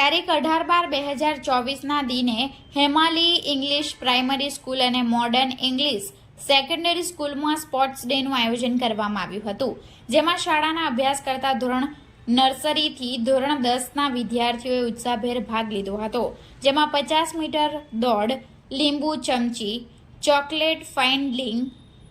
તારીખ અઢાર બાર બે હજાર ચોવીસના દિને હેમાલી ઇંગ્લિશ પ્રાઇમરી સ્કૂલ અને મોડર્ન ઇંગ્લિશ સેકન્ડરી સ્કૂલમાં સ્પોર્ટ્સ ડેનું આયોજન કરવામાં આવ્યું હતું, જેમાં શાળાના અભ્યાસ કરતા ધોરણ નર્સરીથી ધોરણ દસના વિદ્યાર્થીઓએ ઉત્સાહભેર ભાગ લીધો હતો, જેમાં પચાસ મીટર દોડ, લીંબુ ચમચી, ચોકલેટ ફાઇન્ડલિંગ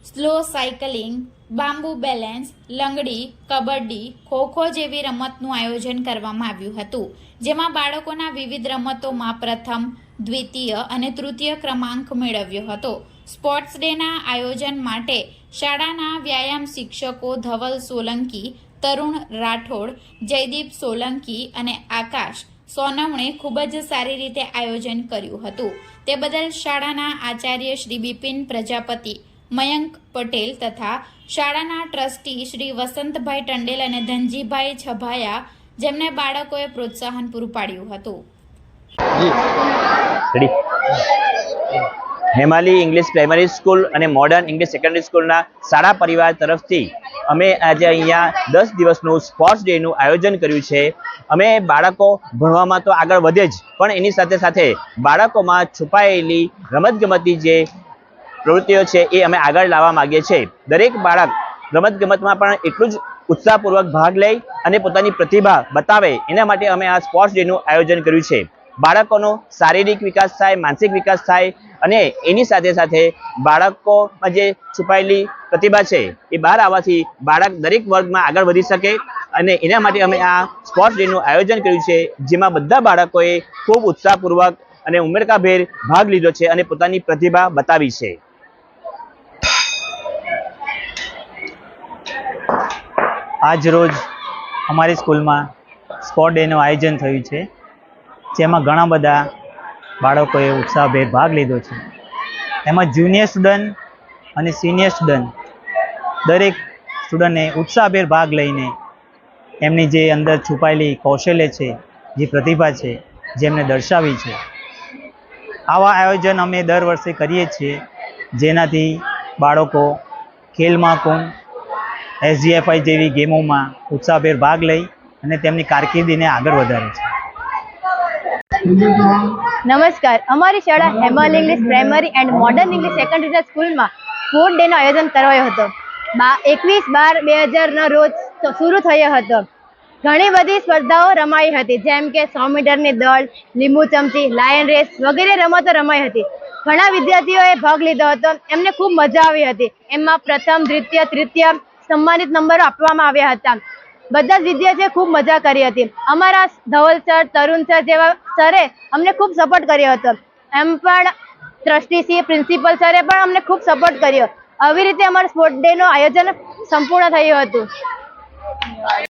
સ્લો સાયકલિંગ, બાંબુ બેલેન્સ, લંગડી, કબડ્ડી, ખોખો જેવી રમતનું આયોજન કરવામાં આવ્યું હતું, જેમાં બાળકોના વિવિધ રમતોમાં પ્રથમ, દ્વિતીય અને તૃતીય ક્રમાંક મેળવ્યો હતો. સ્પોર્ટ્સ ડેના આયોજન માટે શાળાના વ્યાયામ શિક્ષકો ધવલ સોલંકી, તરુણ રાઠોડ, જયદીપ સોલંકી અને આકાશ સોનવણે ખૂબ જ સારી રીતે આયોજન કર્યું હતું. તે બદલ શાળાના આચાર્ય શ્રી બિપિન પ્રજાપતિ મયંક પટેલ તથા શાળાના ટ્રસ્ટી શ્રી વસંતભાઈ ટંડેલ અને ધનજીભાઈ છભાયા, જેમને બાળકોએ પ્રોત્સાહન પૂરું પાડ્યું હતું. હેમાલી ઇંગ્લિશ પ્રાઇમરી સ્કૂલ અને મોડર્ન ઇંગ્લિશ સેકન્ડરી સ્કૂલના શાળા પરિવાર તરફથી અમે આજે અહીંયા દસ દિવસનું સ્પોર્ટ્સ ડેનું આયોજન કર્યું છે. અમે બાળકો ભણવામાં તો આગળ વધે જ, પણ એની સાથે સાથે બાળકોમાં છુપાયેલી રમતગમતની જે પ્રવૃત્તિઓ છે એ અમે આગળ લાવવા માંગીએ છીએ. દરેક બાળક રમતગમતમાં પણ એટલું જ ઉત્સાહપૂર્વક ભાગ લે અને પોતાની પ્રતિભા બતાવે એના માટે અમે આ સ્પોર્ટ્સ ડેનું આયોજન કર્યું છે. બાળકોનો શારીરિક વિકાસ થાય, માનસિક વિકાસ થાય અને એની સાથે સાથે બાળકોમાં જે છુપાયેલી પ્રતિભા છે એ બહાર આવવાથી બાળક દરેક વર્ગમાં આગળ વધી શકે અને એના માટે અમે આ સ્પોર્ટ્સ ડેનું આયોજન કર્યું છે, જેમાં બધા બાળકોએ ખૂબ ઉત્સાહપૂર્વક અને ઉમેરકાભેર ભાગ લીધો છે અને પોતાની પ્રતિભા બતાવી છે. આજ રોજ અમારી સ્કૂલમાં સ્પોર્ટ ડેનું આયોજન થયું છે, જેમાં ઘણા બધા બાળકોએ ઉત્સાહભેર ભાગ લીધો છે. એમાં જુનિયર સ્ટુડન્ટ અને સિનિયર સ્ટુડન્ટ દરેક સ્ટુડન્ટે ઉત્સાહભેર ભાગ લઈને એમની જે અંદર છુપાયેલી કૌશલ્ય છે, જે પ્રતિભા છે જેમને દર્શાવી છે. આવા આયોજન અમે દર વર્ષે કરીએ છીએ, જેનાથી બાળકો ખેલ મહાકુંભ એસજીએફઆઈ જેવી ગેમોમાં ઉત્સાહભેર ભાગ લઈ અને તેમની કારકિર્દીને આગળ વધારે છે. નમસ્કાર. અમારી શાળા Hemal English primary and modern English secondary સ્કૂલમાં સ્પોર્ટ ડેનું આયોજન કરવાયો હતો. બા એકવીસ બાર બે હજારના રોજ શરૂ થયો હતો. ઘણી બધી સ્પર્ધાઓ રમાઈ હતી, જેમ કે સો મીટરની દોડ, લીંબુ ચમચી, લાયન રેસ વગેરે રમતો રમાઈ હતી. ઘણા વિદ્યાર્થીઓએ ભાગ લીધો હતો. એમને ખૂબ મજા આવી હતી. એમાં પ્રથમ, દ્વિતીય, તૃતીય સન્માનિત નંબરો આપવામાં આવ્યા હતા. બધા જ વિદ્યાર્થીઓએ ખૂબ મજા કરી હતી. અમારા ધવલ સર, તરુણ સર જેવા સરે અમને ખૂબ સપોર્ટ કર્યો હતો. એમ પણ ટ્રસ્ટીસી પ્રિન્સિપલ સરે પણ અમને ખૂબ સપોર્ટ કર્યો. આવી રીતે અમારું સ્પોર્ટ ડેનું આયોજન સંપૂર્ણ થયું હતું.